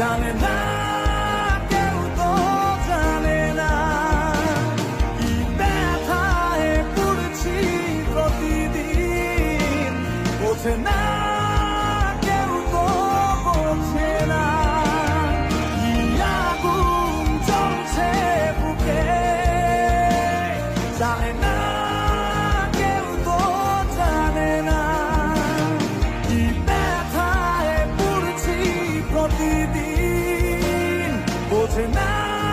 জানে না কেউ তো জানে না কি ব্যথায় পুড়ছি প্রতিদিন বোঝে না 在哪？